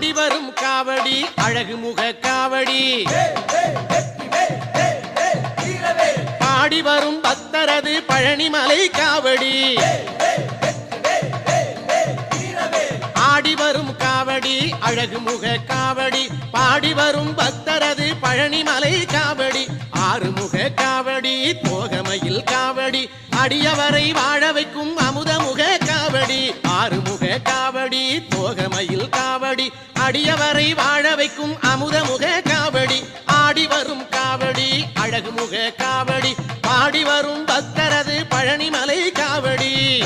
ஓடி வரும் காவடி அழகு முக காவடி. பாடி வரும் பக்தரது பழனிமலை காவடி. ஆடி வரும் காவடி அழகு முக காவடி. பாடி வரும் பக்தரது பழனிமலை காவடி. ஆறுமுக காவடி தோகமையில் காவடி. அடியவரை வாழ வைக்கும் அமுதமுக காவடி. ஆறுமுக காவடி தோகமையில் காவடி. அடியவரை வாழ வைக்கும் அமுதமுக காவடி. ஆடி வரும் காவடி அழகுமுக காவடி. பாடி வரும் பக்தரது பழனிமலை காவடி.